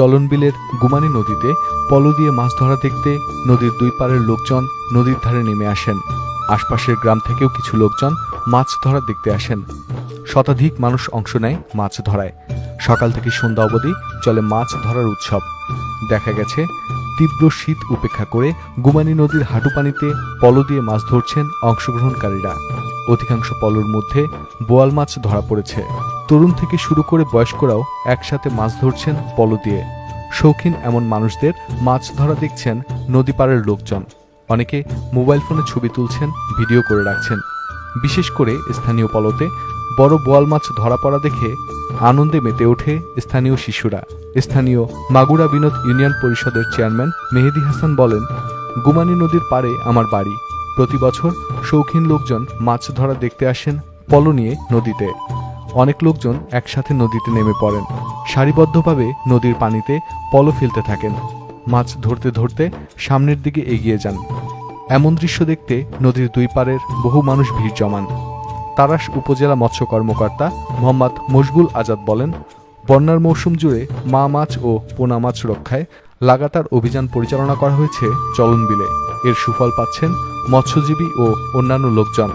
চলনবিলের গুমানি নদীতে পলো দিয়ে মাছ ধরা দেখতে নদীর দুই পাড়ের লোকজন নদীর ধারে নেমে আসেন। আশপাশের গ্রাম থেকেও কিছু লোকজন মাছ ধরা দেখতে আসেন। শতাধিক মানুষ অংশ নেয় মাছ ধরায়। সকাল থেকে সন্ধ্যা অবধি চলে মাছ ধরার উৎসব। দেখা গেছে, তীব্র শীত উপেক্ষা করে গুমানি নদীর হাঁটু পানিতে পলো দিয়ে মাছ ধরছেন অংশগ্রহণকারীরা। অধিকাংশ পলোর মধ্যে বোয়াল মাছ ধরা পড়েছে। তরুণ থেকে শুরু করে বয়স্করাও একসাথে মাছ ধরছেন পলো দিয়ে। শৌখিন এমন মানুষদের মাছ ধরা দেখছেন নদী পাড়ের লোকজন। অনেকে মোবাইল ফোনে ছবি তুলছেন, ভিডিও করে রাখছেন। বিশেষ করে স্থানীয় পলতে বড় বোয়াল মাছ ধরা পড়া দেখে আনন্দে মেতে ওঠে স্থানীয় শিশুরা। স্থানীয় মাগুরা বিনোদ ইউনিয়ন পরিষদের চেয়ারম্যান মেহেদি হাসান বলেন, গুমানি নদীর পাড়ে আমার বাড়ি। প্রতি বছর শৌখিন লোকজন মাছ ধরা দেখতে আসেন পলো নিয়ে নদীতে। অনেক লোকজন একসাথে নদীতে নেমে পড়েন। সারিবদ্ধভাবে নদীর পানিতে পল ফেলতে থাকেন। মাছ ধরতে ধরতে সামনের দিকে এগিয়ে যান। এমন দৃশ্য দেখতে নদীর দুই পারের বহু মানুষ ভিড় জমান। তারাস উপজেলা মৎস্য কর্মকর্তা মোহাম্মদ মশগুল আজাদ বলেন, বন্যার মৌসুম জুড়ে মা মাছ ও পোনা মাছ রক্ষায় লাগাতার অভিযান পরিচালনা করা হয়েছে চলন বিলে। এর সুফল পাচ্ছেন মৎস্যজীবী ও অন্যান্য লোকজন।